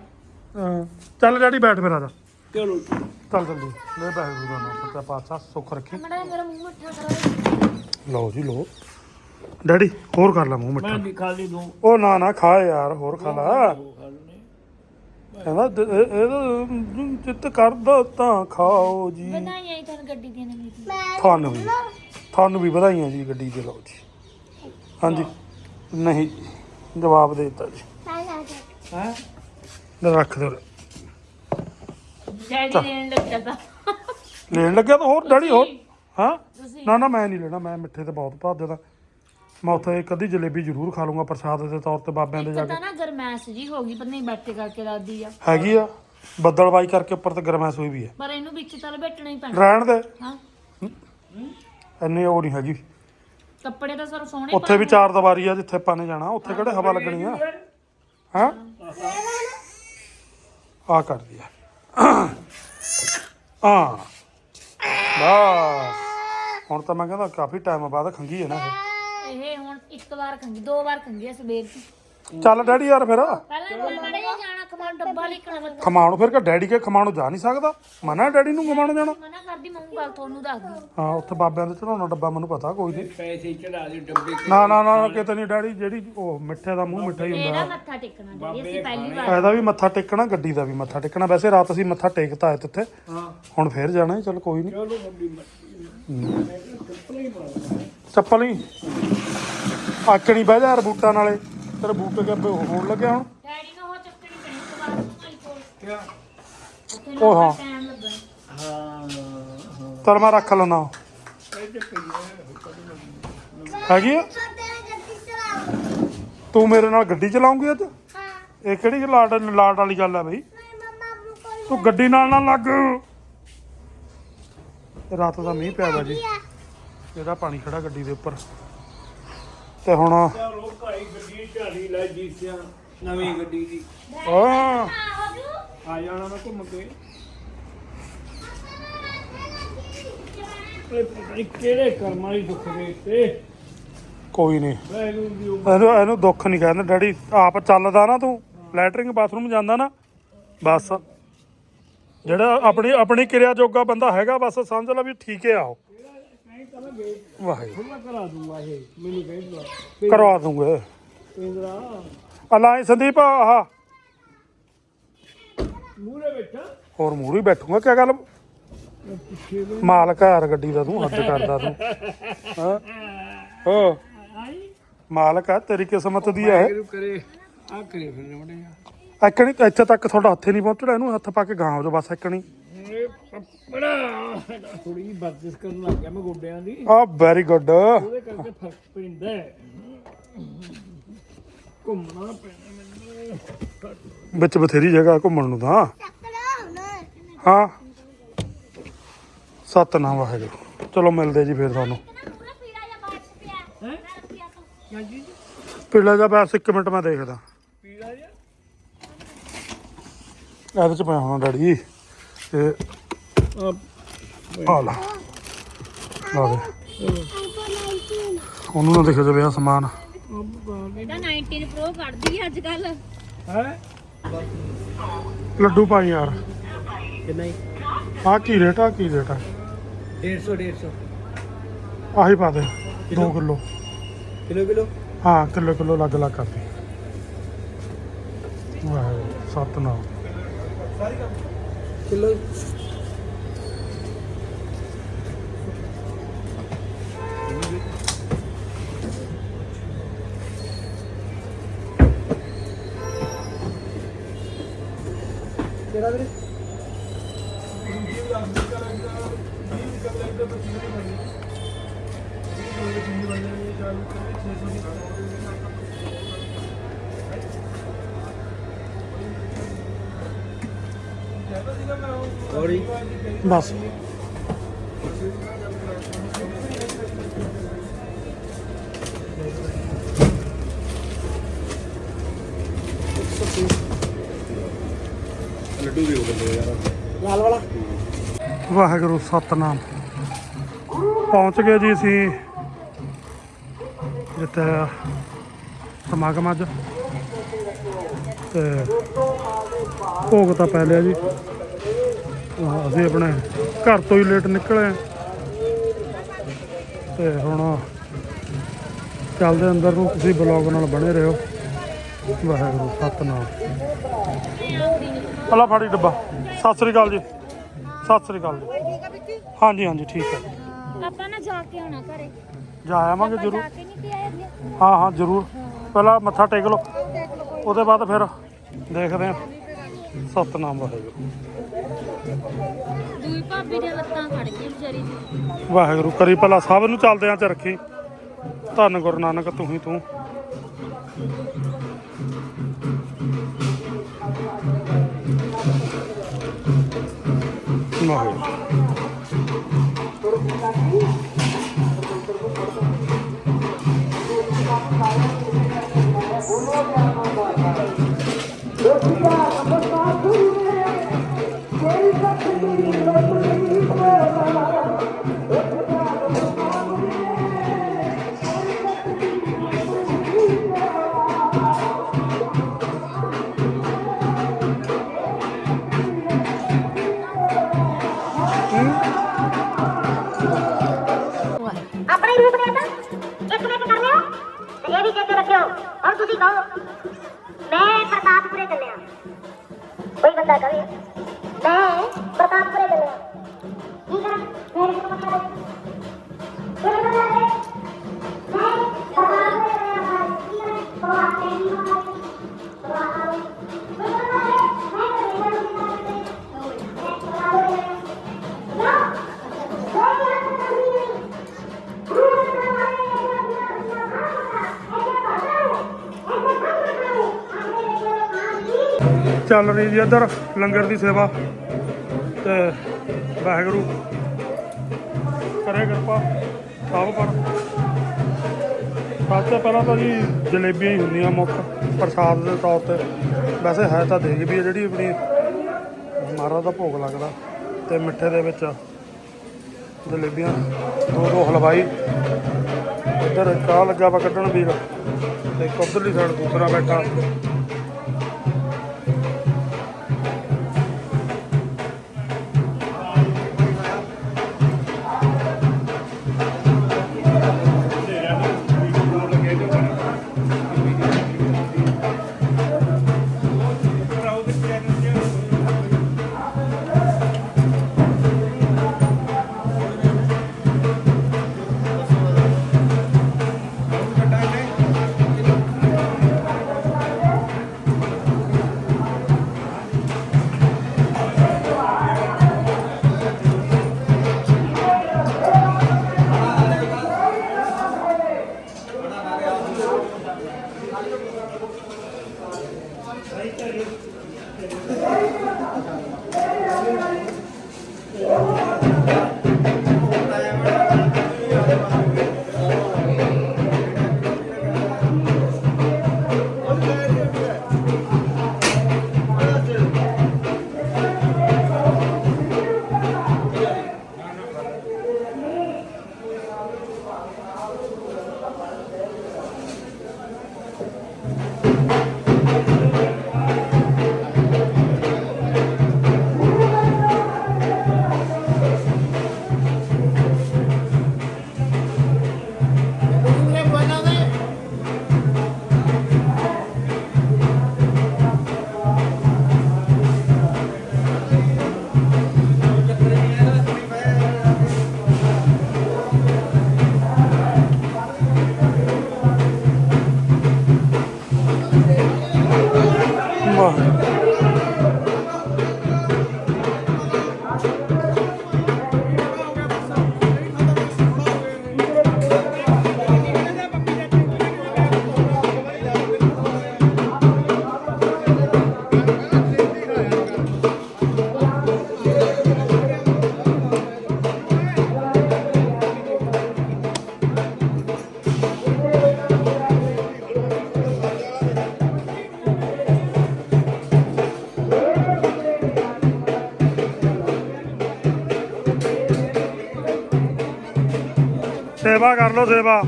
ਹਾਂ। ਚੱਲ ਡੈਡੀ ਬੈਠ ਫਿਰ ਆ ਜਾ। ਚਲੋ ਚੱਲ। ਜਲਦੀ ਲੈ ਪੈਸੇ ਗੁਰੂ ਦਾ ਸੱਚਾ ਪਾਤਸ਼ਾਹ ਸੁੱਖ ਰੱਖੇ। ਮੜਾ ਮੇਰਾ ਮੂੰਹ ਮਿੱਠਾ ਕਰੋ। ਲਓ ਜੀ ਲਓ। ਡੈਡੀ ਹੋਰ ਕਰ ਲਾ ਮੂੰਹ ਮਿੱਠਾ। ਮੈਂ ਵੀ ਖਾ ਲਈ ਦੂੰ। ਉਹ ਨਾ ਨਾ ਖਾ ਯਾਰ ਹੋਰ ਖਾ ਲਾ। ਕਹਿੰਦਾ ਦ- ਇਹ- ਇਹਦਾ ਚਿੱਤ ਕਰਦਾ ਤਾਂ ਖਾਓ ਜੀ। ਵਧਾਈਆਂ ਹੀ ਤੁਹਾਨੂੰ ਗੱਡੀ ਦੀਆਂ। ਮੈਂ ਤੁਹਾਨੂੰ ਵੀ। ਤੁਹਾਨੂੰ ਵੀ ਵਧਾਈਆਂ ਜੀ ਗੱਡੀ ਦੇ ਲਓ ਜੀ। ਹਾਂਜੀ। ਨਹੀਂ ਜਵਾਬ ਦੇ ਦਿੱਤਾ ਜੀ। ਦੇ ਹਾਂ ਲੈ। ਰੱਖ ਦੇ ਉਰੇ। ਡੈਡੀ ਲੈਣ ਲੱਗਿਆ ਤਾਂ। ਲੈਣ ਲੱਗਿਆ ਤਾਂ ਹੋਰ ਡੈਡੀ ਹੋਰ। ਹਾਂ? ਤੁਸੀਂ ਨਾ ਨਾ ਮੈਂ ਨਹੀਂ ਲੈਣਾ ਮੈਂ ਮਿੱਠੇ ਤੇ ਬਹੁਤ ਭਰ ਦਾ ਮੈਂ ਉੱਥੇ ਇੱਕ ਅੱਧੀ ਜਲੇਬੀ ਜ਼ਰੂਰ ਖਾ ਲੂੰਗਾ ਪ੍ਰਸ਼ਾਦ ਦੇ ਤੌਰ ਤੇ ਬਾਬਿਆਂ ਦੇ ਜਾ ਕੇ। ਤਾਂ ਨਾ ਗਰਮੈਸ਼ ਜੀ ਹੋ ਗਈ ਪਰ ਨਹੀਂ ਬੈਠੇ ਕਰਕੇ ਦਾਦੀ ਆ। ਹੈਗੀ ਆ। ਬੱਦਲਵਾਈ ਕਰਕੇ ਉੱਪਰ ਤੇ ਗਰਮੈਸ਼ ਹੋਈ ਵੀ ਹੈ ਪਰ ਇਹਨੂੰ ਵਿੱਚ ਤਾਂ ਲਪੇਟਣਾ ਹੀ ਪੈਣਾ। ਰਹਿਣ ਦੇ। ਹਾਂ। ਇੰਨੀ ਉਹ ਨਹੀਂ ਹੈਗੀ। ਕੱਪੜੇ ਤਾਂ ਸਰ ਸੋਹਣੇ ਉੱਥੇ ਵੀ ਚਾਰ ਦੀਵਾਰੀ ਆ ਜਿੱਥੇ ਆਪਾਂ ਨੇ ਜਾਣਾ ਉੱਥੇ ਕਿਹੜੇ ਹਵਾ ਲੱਗਣੀ ਆ? ਹਾਂ? ਆ ਕਰ ਦਿਆ। ਆ ਬਸ। ਹੁਣ ਤਾਂ ਮੈਂ ਕਹਿੰਦਾ ਕਾਫੀ ਟਾਈਮ ਬਾਅਦ ਖੰਗੀ ਹੈ ਨਾ ਇਹ। ਇਹ ਹੁਣ ਇੱਕ ਵਾਰ ਖੰਗੀ ਦੋ ਵਾਰ ਖੰਗੀ ਆ ਸਵੇਰ ਦੀ। ਚੱਲ ਡੈਡੀ ਯਾਰ ਫਿਰ। ਪਹਿਲਾਂ ਮੈਂ ਮੜੇ ਜਾਣਾ ਖਮਾਨ ਡੱਬਾ ਲਿਖਣਾ ਮੈਂ ਖਮਾਣੋ ਫਿਰ ਕਿ ਡੈਡੀ ਕੇ ਖਮਾਣੋ ਜਾ ਨਹੀਂ ਸਕਦਾ? ਮਨਾ ਡੈਡੀ ਨੂੰ ਖਮਾਣੋ ਜਾਣਾ? ਮਨਾ ਕਰਦੀ ਮੈਂ ਗੱਲ ਤੁਹਾਨੂੰ ਦੱਸਦੀ। ਹਾਂ ਉੱਥੇ ਬਾਬਿਆਂ ਦੇ ਚੜਾਉਣਾ ਡੱਬਾ ਮੈਨੂੰ ਪਤਾ ਕੋਈ ਨਹੀਂ। ਪੈਸੇ ਚੜਾ ਦੇ ਡੱਬੇ ਨਾ ਨਾ ਨਾ ਕਿਤੇ ਨਹੀਂ ਡੈਡੀ ਜਿਹੜੀ ਉਹ ਮਿੱਠੇ ਦਾ ਮੂੰਹ ਮਿੱਠਾ ਹੀ ਹੁੰਦਾ। ਇਹਦਾ ਮੱਥਾ ਟੇਕਣਾ ਡੈਡੀ ਅਸੀਂ ਪਹਿਲੀ ਵਾਰ ਇਹਦਾ ਵੀ ਮੱਥਾ ਟੇਕਣਾ ਗੱਡੀ ਦਾ ਵੀ ਮੱਥਾ ਟੇਕਣਾ। ਵੈਸੇ ਰਾਤ ਅਸੀਂ ਮੱਥਾ ਟੇਕਤਾ ਹੈ ਹਾਂ। ਹੁਣ ਫੇਰ ਜਾਣਾ ਚਲ ਕੋਈ ਨਹੀਂ। ਚਲੋ ਵੱਡੀ ਮੱਛੀ ਚੱਪਲ ਹੀ ਆਕਣੀ ਬਹਿ ਜਾ ਯਾਰ ਬੂਟਾਂ ਨਾਲੇ। ਤੇਰੇ ਬੂਟ ਕੇ ਅੱਗੇ ਹੋਣ ਲੱਗਿਆ ਹੁਣ? ਡੈਡੀ ਨੂੰ ਉਹ ਚੱਕਣੀ ਪੈਣੀ ਭਾਈ ਕੋਲ। ਕਿਆ? ਉੱਥੇ ਉਹ ਹਾਂ। ਟਾਈਮ ਲੱਗਣਾ ਹਾਂ ਹਾਂ। ਚਲ ਮੈਂ ਰੱਖ ਲੈਣਾ ਇਹ ਤੇ ਪਈ ਹੈਗੀ ਆ? ਤੂੰ ਮੇਰੇ ਨਾਲ ਗੱਡੀ ਚਲਾਉਂਗੀ ਅੱਜ? ਹਾਂ। ਇਹ ਕਿਹੜੀ ਲਾਟ ਲਾਟ ਵਾਲੀ ਗੱਲ ਆ ਬਈ? ਤੂੰ ਗੱਡੀ ਨਾਲ ਨਾ ਲੱਗ। ਰਾਤ ਦਾ ਮੀਂਹ ਪਿਆ ਵਾ ਜੀ। ਇਹਦਾ ਪਾਣੀ ਖੜਾ ਗੱਡੀ ਦੇ ਉੱਪਰ। ਤੇ ਹੁਣ ਚਲੋ ਭਾਈ ਗੱਡੀ ਝਾੜੀ ਲੈ ਜੀ ਸਿਆ ਨਵੀਂ ਗੱਡੀ ਦੀ ਆ ਆ ਜਾਣਾ ਮੈਂ ਘੁੰਮ ਕੇ। ਇਹ ਪਤਾ ਨੀ ਕਿਹੜੇ ਕਰਮਾਂ ਦੀ ਦੁੱਖ ਦੇ ਤੇ ਕੋਈ ਨਹੀਂ। ਦੀ ਉਹ ਇਹਨੂੰ ਇਹਨੂੰ ਦੁੱਖ ਨਹੀਂ ਕਹਿੰਦੇ ਡੈਡੀ ਆਪ ਚੱਲਦਾ ਨਾ ਤੂੰ। ਲੈਟਰਿੰਗ ਬਾਥਰੂਮ ਜਾਂਦਾ ਨਾ। ਬਸ। ਜਿਹੜਾ ਆਪਣੀ ਆਪਣੀ ਕਿਰਿਆ ਜੋਗਾ ਬੰਦਾ ਹੈਗਾ ਬਸ ਸਮਝ ਲੈ ਵੀ ਠੀਕ ਹੈ ਆਓ ਵਾਹਿਗੁਰੂ। ਮੈਂ ਕਰਾ ਦੂੰਗਾ ਇਹ ਮੈਨੂੰ ਕਰਵਾ ਦੂੰਗੇ ਪਿੰਦਰਾ। ਅਲਾਈ ਸੰਦੀਪ ਆਹ। ਮੂਰੇ ਬੈਠਾ? ਹੋਰ ਮੂਹਰੇ ਹੀ ਬੈਠੂਗਾ ਕੀ ਗੱਲ? ਮਾਲਕ ਯਾਰ ਗੱਡੀ ਦਾ ਤੂੰ ਹੱਦ ਕਰਦਾ ਤੂੰ। ਹਾਂ। ਹੋ। ਮਾਲਕ ਹੈ ਤੇਰੀ ਕਿਸਮਤ ਦੀ ਹੈ ਕਰੇ ਆ ਕਰੇ ਫਿਰ ਨਵੜੇ ਐਕਣੀ ਇੱਥੇ ਤੱਕ ਤੁਹਾਡਾ ਹੱਥੇ ਨਹੀਂ ਪਹੁੰਚਣਾ ਇਹਨੂੰ ਹੱਥ ਪਾ ਕੇ ਗਾਂ ਹੋ ਜਾ ਬਸ ਐਕਣੀ ਇਹ ਬੜਾ ਥੋੜੀ ਜਿਹੀ ਵਰਜਿਸ਼ ਕਰਨ ਲੱਗ ਗਿਆ ਮੈਂ ਗੋਡਿਆਂ ਦੀ। ਆ ਵੈਰੀ ਗੁੱਡ ਉਹਦੇ ਕਰਕੇ ਫ਼ਰਕ ਪੈਂਦਾ ਹੈ। ਘੁੰਮਣਾ ਪੈਂਦਾ ਮੈਨੂੰ। ਵਿੱਚ ਬਥੇਰੀ ਜਗ੍ਹਾ ਘੁੰਮਣ ਨੂੰ ਤਾਂ। ਹਾਂ। ਸਤਨਾਮ ਵਾਹਿਗੁਰੂ। ਚਲੋ ਮਿਲਦੇ ਜੀ ਫਿਰ ਤੁਹਾਨੂੰ। ਪੂਰਾ ਪੀੜਾ ਜਿਹਾ ਬਾਅਦ ਚ ਪਿਆ ਹੈ? ਪਿਆ ਤੋਂ ਕਿਆ ਜੀ। ਪੀਲਾ ਜਾ ਬਸ ਇੱਕ ਮਿੰਟ ਮੈਂ ਦੇਖਦਾ। ਪੀੜਾ ਜਿਹਾ? ਇਹਦੇ ਚ ਪਿਆ ਹੋਣਾ ਡੈਡੀ। ਤੇ ਆ ਲਾ। ਲਾ ਦੇ। ਆਈਫੋਨ 19 ਉਹਨੂੰ ਨਾ ਦਿਖ ਜਾਵੇ ਆ ਸਮਾਨ। ਇਹਦਾ 19 ਪ੍ਰੋ ਕੱਢਦੀ ਅੱਜ ਕੱਲ ਹੈ? ਲੱਡੂ ਪਾਈ ਯਾਰ। ਕਿੰਨਾ ਹੀ ਆ ਕੀ ਰੇਟ ਆ ਕੀ ਰੇਟ ਆ? 150 150 ਆਹੀ ਪਾ ਦੇ 2 ਕਿਲੋ। Kilo kilo? ਹਾਂ ਕਿਲੋ ਕਿਲੋ ਲੱਗ ਲੱਗ ਕਰਦੀ ਵਾਹਿਗੁਰੂ ਸਤਨਾਮ। ਕਿਲੋ ਕਿਹੜਾ ਬਸ ਲੱਡੂ ਵੀ ਹੋ ਗਏ ਯਾਰ ਵਾਹਿਗੁਰੂ ਸਤਨਾਮ। ਪਹੁੰਚ ਗਏ ਜੀ ਅਸੀਂ ਜਿੱਥੇ ਸਮਾਗਮ ਅੱਜ। ਤੇ ਭੋਗ ਤਾਂ ਪੈ ਲਿਆ ਜੀ। ਅਸੀਂ ਆਪਣੇ ਘਰ ਤੋਂ ਹੀ ਲੇਟ ਨਿਕਲੇ। ਤੇ ਹੁਣ ਚੱਲਦੇ ਅੰਦਰ ਨੂੰ ਤੁਸੀਂ ਬਲੌਗ ਨਾਲ ਬਣੇ ਰਹੋ। ਵਾਹਿਗੁਰੂ ਸਤਨਾਮ। ਹਲਾ ਫਾੜੀ ਡੱਬਾ। ਸਤਿ ਸ੍ਰੀ ਅਕਾਲ ਜੀ। ਸਤਿ ਸ੍ਰੀ ਅਕਾਲ ਜੀ। ਹਾਂਜੀ ਹਾਂਜੀ ਠੀਕ ਹੈ ਆਪਾਂ ਨਾ ਜਾ ਕੇ ਆਉਣਾ ਘਰੇ। ਜਾ ਆਵਾਂਗੇ ਜ਼ਰੂਰ। ਹਾਂ ਹਾਂ ਜ਼ਰੂਰ। ਪਹਿਲਾਂ ਮੱਥਾ ਟੇਕ ਲਓ। ਉਹਦੇ ਬਾਅਦ ਫਿਰ ਦੇਖਦੇ ਹਾਂ ਸਤਨਾਮ ਵਾਹਿਗੁਰੂ। ਦੂਈ ਭਾਬੀ ਦੀਆਂ ਲੱਤਾਂ ਖੜ ਗਈਆਂ ਵਿਚਾਰੀ ਦੀ। ਵਾਹਿਗੁਰੂ ਕਰੀ ਭਲਾ ਸਭ ਨੂੰ ਚੱਲਦਿਆਂ ਚ ਰੱਖੀ ਧੰਨ ਗੁਰੂ ਨਾਨਕ ਤੂੰ ਹੀ ਤੂੰ। ਵਾਹਿਗੁਰੂ। ਆਪਣੇ ਗਰੁੱਪ ਦੇ ਅੰਦਰ ਇੱਕ ਮਿੰਟ ਕਰ ਲਿਓ ਤੇ ਇਹ ਵੀ ਚੇਤੇ ਰੱਖਿਓ ਹੁਣ ਤੁਸੀਂ ਕਹੋ ਮੈਂ ਪ੍ਰਤਾਪਪੁਰੇ ਚੱਲਿਆ। ਕੋਈ ਬੰਦਾ ਕਹੇ ਮੈਂ ਪ੍ਰਤਾਪਪੁਰੇ ਚੱਲਿਆ ਕੀ ਕਰਾਂ। ਮੇਰੇ ਕੋਲ ਮੱਥਾ ਚੱਲ ਰਹੀ ਜੀ ਇੱਧਰ ਲੰਗਰ ਦੀ ਸੇਵਾ ਤੇ ਵਾਹਿਗੁਰੂ ਕਰੇ ਕਿਰਪਾ ਸਭ ਪਰ ਸਭ ਤੋਂ ਪਹਿਲਾਂ ਤਾਂ ਜੀ ਜਲੇਬੀਆਂ ਹੀ ਹੁੰਦੀਆਂ ਮੁੱਖ ਪ੍ਰਸਾਦ ਦੇ ਤੌਰ ਤੇ। ਵੈਸੇ ਹੈ ਤਾਂ ਦੇਗ ਵੀ ਹੈ ਜਿਹੜੀ ਆਪਣੀ ਮਹਾਰਾਜ ਦਾ ਭੋਗ ਲੱਗਦਾ ਤੇ ਮਿੱਠੇ ਦੇ ਵਿੱਚ ਜਲੇਬੀਆਂ, ਦੋ ਦੋ ਹਲਵਾਈ। ਇੱਧਰ ਚਾਹ ਲੱਗਾ ਵਾ ਕੱਢਣ ਵੀਰ ਤੇ ਇੱਕ ਉੱਧਰਲੀ ਸਾਈਡ ਦੂਸਰਾ ਬੈਠਾ। ਸੇਵਾ ਕਰ ਲਓ ਸੇਵਾ।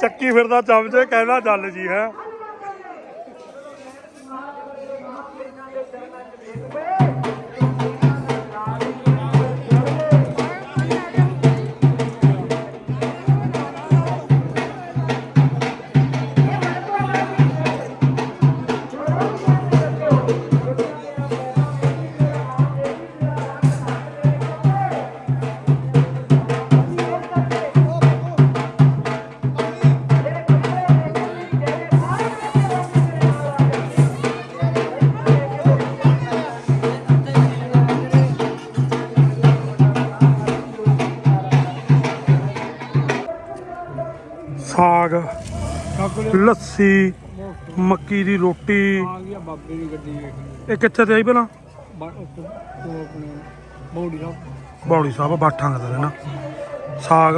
ਚੱਕੀ ਫਿਰਦਾ ਚਮਚੇ ਕਹਿੰਦਾ ਚੱਲ ਜੀ ਹੈ। ਲੱਸੀ ਮੱਕੀ ਦੀ ਰੋਟੀ। ਆ ਗਿਆ ਬਾਬੇ ਦੀ ਗੱਡੀ ਵੇਖਣੀ ਇਹ ਕਿੱਥੇ ਤੇ ਆਈ ਪਹਿਲਾਂ? ਬਾ- ਉੱਥੇ ਉਹ ਆਪਣੇ ਬੌੜੀ ਸਾਹਿਬ ਬੌੜੀ ਸਾਹਿਬ ਬਾਠਾਂ ਦਾ ਨਾ ਸਾਗ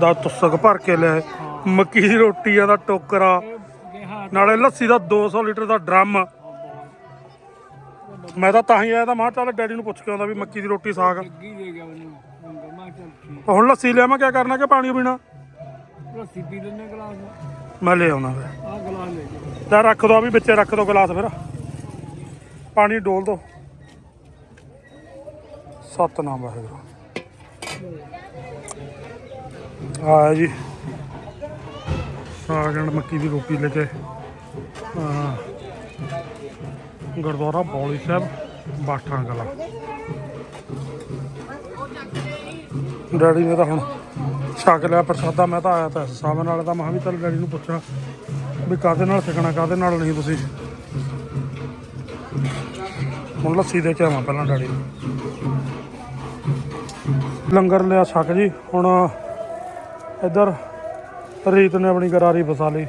ਦਾ ਤੁਸਕ ਭਰ ਕੇ ਲਿਆਏ। ਮੱਕੀ ਦੀ ਰੋਟੀਆਂ ਦਾ ਟੋਕਰਾ। ਇਹ ਨਾਲੇ ਲੱਸੀ ਦਾ 200 ਲੀਟਰ ਦਾ ਡਰਮ। ਮੈਂ ਤਾਂ ਤਾਂ ਹੀ ਆਇਆ ਤਾਂ ਮੈਂ ਚੱਲ ਡੈਡੀ ਨੂੰ ਪੁੱਛ ਕੇ ਆਉਂਦਾ ਵੀ ਮੱਕੀ ਦੀ ਰੋਟੀ ਸਾਗ। ਅੱਗੀ ਦੇ ਗਿਆ ਉਹਨੂੰ ਮੰਗਾ ਮੈਂ ਕਿਹਾ ਚੱਲ ਠੀਕ। ਹੁਣ ਲੱਸੀ ਲਿਆਵਾਂ ਕਿਆ ਕਰਨਾ ਕਿ ਪਾਣੀ ਪੀਣਾ? ਲੱਸੀ ਪੀ ਲੈਣੇ ਗਲਾਸ। ਮੈਂ ਲੈ ਆਉਣਾ ਫਿਰ। ਆ ਗਲਾਸ ਲੈ ਜਾ ਲੈ ਰੱਖ ਦੋ ਵੀ ਵਿੱਚੇ, ਰੱਖ ਦੋ ਗਲਾਸ ਫਿਰ। ਪਾਣੀ ਡੋਲ ਦੋ। ਸਤਨਾਮ ਵਾਹਿਗੁਰੂ। ਆਇਆ ਜੀ। ਸਾਗਣ ਮੱਕੀ ਦੀ ਰੋਟੀ ਲੈ ਕੇ। ਹਾਂ ਗੁਰਦੁਆਰਾ ਬੌਲੀ ਸਾਹਿਬ ਬਾਠਾਂ ਕਲਾ ਡੈਡੀ ਨੇ ਤਾਂ ਹੁਣ ਛਕ ਲਿਆ ਪ੍ਰਸ਼ਾਦਾ, ਮੈਂ ਤਾਂ ਆਇਆ ਤਾਂ ਇਸ ਹਿਸਾਬ ਨਾਲ ਤਾਂ ਵੀ ਚੱਲ ਡੈਡੀ ਨੂੰ ਪੁੱਛਾਂ ਵੀ ਕਾਦੇ ਨਾਲ ਛਕਣਾ ਕਾਦੇ ਨਾਲ ਨਹੀਂ ਤੁਸੀਂ? ਹੁਣ ਲੱਸੀ ਦੇ ਕੇ ਪਹਿਲਾਂ ਡੈਡੀ ਨੂੰ। ਲੰਗਰ ਲਿਆ ਛਕ ਜੀ, ਹੁਣ ਇੱਧਰ ਰੀਤ ਨੇ ਆਪਣੀ ਗਰਾਰੀ ਫਸਾ ਲਈ।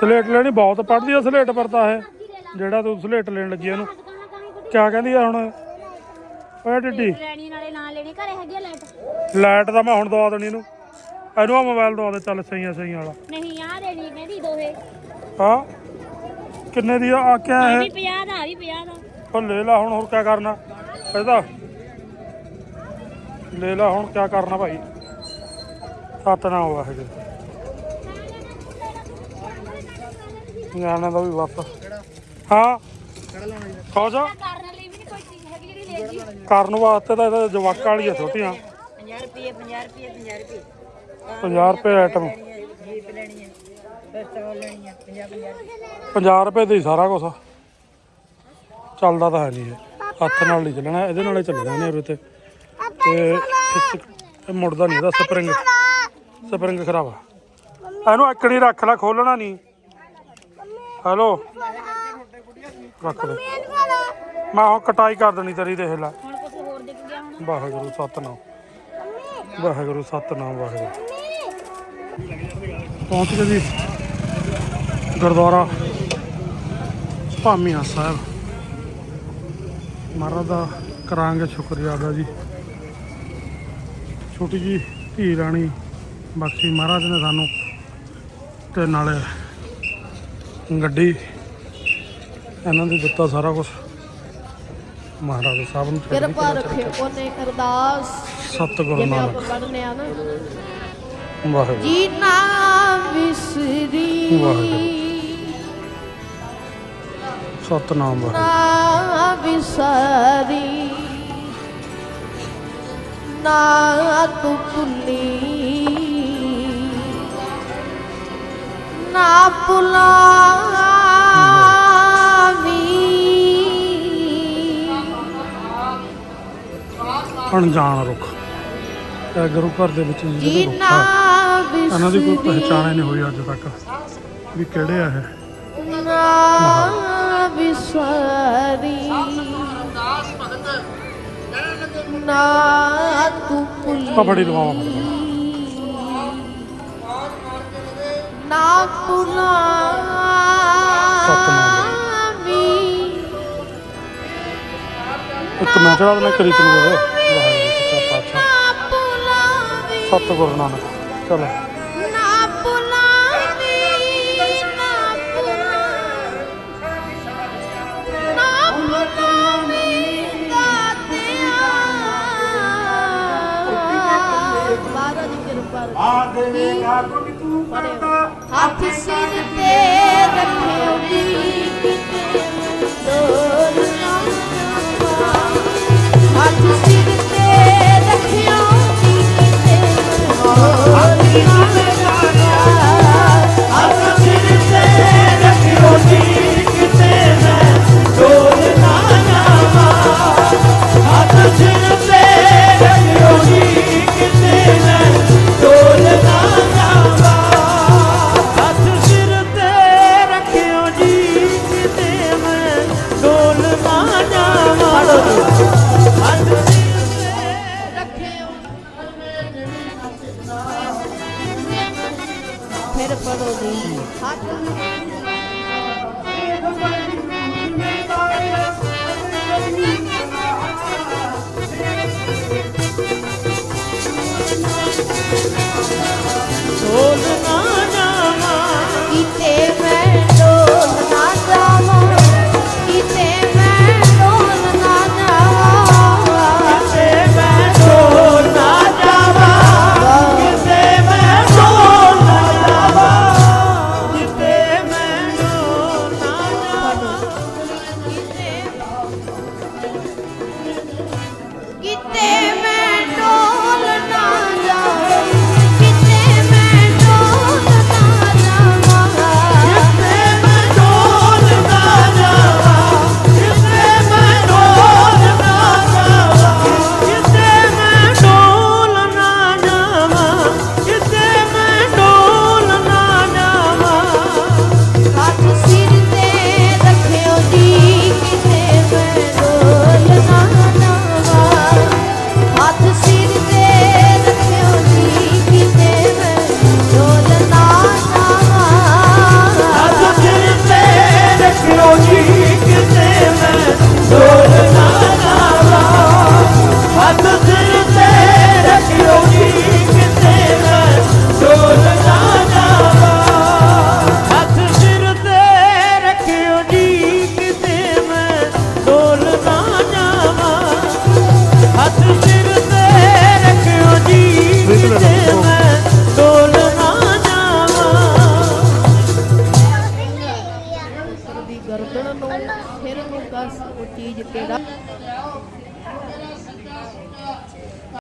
ਸਲੇਟ ਲੈਣੀ, ਬਹੁਤ ਪੜਦੀ ਆ ਸਲੇਟ ਪਰ ਇਹ, ਜਿਹੜਾ ਤੂੰ ਸਲੇਟ ਲੈਣ ਲੱਗੀ ਇਹਨੂੰ। ਕਿਆ ਕਹਿੰਦੀ ਆ ਹੁਣ? ਓਏ ਟਿੱਡੀ ਲੈਣੀ, ਨਾਲੇ ਨਾ ਲੈਣੀ, ਘਰੇ ਹੈਗੀ ਆ ਲਾਈਟ ਲਾਈਟ ਦਾ ਮੈਂ ਹੁਣ ਦਵਾ ਦੇਣੀ ਇਹਨੂੰ। ਇਹਨੂੰ ਆ ਮੋਬਾਈਲ ਦਵਾ ਦੇ ਚੱਲ ਸਹੀਆਂ ਸਹੀਆਂ ਵਾਲਾ। ਨਹੀਂ ਆ ਦੇਣੀ ਕਹਿੰਦੀ ਦੋਹੇ। ਹਾਂ? ਕਿੰਨੇ ਦੀ ਆ? ਆ ਕਿਆ ਇਹ? ਹੈ ਵੀ 50 ਦਾ ਆ ਵੀ 50 ਦਾ। ਉਹ ਲੈ ਲਾ ਹੁਣ ਹੋਰ ਕਿਆ ਕਰਨਾ? ਇਹਦਾ। ਲੈ ਲਾ ਹੁਣ ਕਿਆ ਕਰਨਾ ਭਾਈ? ਸੱਤ ਨਾ ਹੋਇਆ ਹੈਗੇ ਨਿਆਣਿਆਂ ਦਾ ਵੀ ਬਸ ਹਾਂ? ਖੋਜਾ ਕਰਨ ਲਈ ਵੀ ਕੋਈ ਚੀਜ਼ ਹੈਗੀ ਜਿਹੜੀ ਲੈ ਜੀ। ਕਰਨ ਵਾਸਤੇ ਤਾਂ ਇਹਦਾ ਜਵਾਕਾਂ ਵਾਲੀਆਂ ਛੋਟੀਆਂ। 50 ਰੁਪਏ 50 ਰੁਪਏ 50 ਰੁਪਏ 50 ਰੁਪਏ ਆਈਟਮ ਜੀਪ ਲੈਣੀ ਹੈ ਪਿਸਤੌਲ ਲੈਣੀ ਹੈ 50 50 50 ਰੁਪਏ ਦੇ ਹੀ ਸਾਰਾ ਕੁਝ ਚੱਲਦਾ ਤਾਂ ਹੈ ਨਹੀਂ ਇਹ। ਹੱਥ ਨਾਲ ਨਹੀਂ ਚੱਲਣਾ ਇਹਦੇ ਨਾਲ ਹੀ ਚੱਲਣਾ ਨੇ ਉਰੇ ਤੇ। ਤੇ ਮੁੜਦਾ ਨਹੀਂ ਇਹਦਾ ਸਪਰਿੰਗ। ਸਪਰਿੰਗ ਖਰਾਬ ਆ। ਇਹਨੂੰ ਇੱਕੜੀ ਰੱਖ ਲੈ ਖੋਲਣਾ ਨਹੀਂ। ਹੈਲੋ। ਰੱਖ ਦੇ ਮੈਂ ਹੁਣ ਕਟਾਈ ਕਰ ਦੇਣੀ ਤੇਰੀ ਦੇਖ ਲੈ। ਹੁਣ ਕੁਝ ਹੋਰ ਦਿਖ ਗਿਆ ਹੁਣ। ਵਾਹਿਗੁਰੂ ਸਤਨਾਮ। ਵਾਹਿਗੁਰੂ ਸਤਨਾਮ ਵਾਹਿਗੁਰੂ। ਪਹੁੰਚ ਗਏ ਜੀ ਗੁਰਦੁਆਰਾ ਭਾਮੀਆਂ ਸਾਹਿਬ। ਮਹਾਰਾਜ ਦਾ ਕਰਾਂਗੇ ਸ਼ੁਕਰੀਆ ਅਦਾ ਜੀ। ਛੋਟੀ ਜੀ ਧੀ ਰਾਣੀ ਬਖਸ਼ੀ ਮਹਾਰਾਜ ਨੇ ਸਾਨੂੰ ਤੇ ਨਾਲੇ ਗੱਡੀ ਇਹਨਾਂ ਦੇ ਦਿੱਤਾ ਸਾਰਾ ਕੁਝ ਮਹਾਰਾਜ ਸਾਹਿਬ ਨੂੰ ਕਿਰਪਾ ਰੱਖਿਓ। ਉਹਨੇ ਅਰਦਾਸ। ਸਤਿਗੁਰੂ ਜਿਵੇਂ ਨਾਨਕ। ਪੜ੍ਹਨੇ ਆ ਨਾ। ਵਾਹਿਗੁਰੂ। ਜੀ ਨਾ ਵਿਸਰੀ ਸਤਨਾਮ ਵਾਹਿਗੁਰੂ। ਨਾ ਵਿਸਾਰੀ ਨਾ ਤੂੰ ਭੁੱਲੀ। ਨਾ ਭੁਲਾਵੀ। ਅਣਜਾਣ ਰੁੱਖ। ਇਹ ਗੁਰੂ ਘਰ ਦੇ ਵਿੱਚ ਜਿਹੜੇ ਨਾ ਆ ਇਹਨਾਂ ਦੀ ਕੋਈ ਪਹਿਚਾਣ ਹੀ ਨਹੀਂ ਹੋਈ ਅੱਜ ਤੱਕ ਵੀ ਕਿਹੜੇ ਆ ਇਹ। ਨਾ ਵਿਸਾਰੀ। ਨਾ ਤੂੰ ਫੜੀ ਲਵਾਵਾਂ। ਨਾ ਭੁਲਾਵੀ ਇੱਕ ਮੈਂ ਚੜਾ ਦੇਣਾ ਕਰੀ ਤੈਨੂੰ ਉਹ ਸਤ ਗੁਰੂ ਨਾਨਕ ਚਲੋ ਨਾ ਭੁਲਾਵੀ ਨਾ ਭੁਲਾਵੀ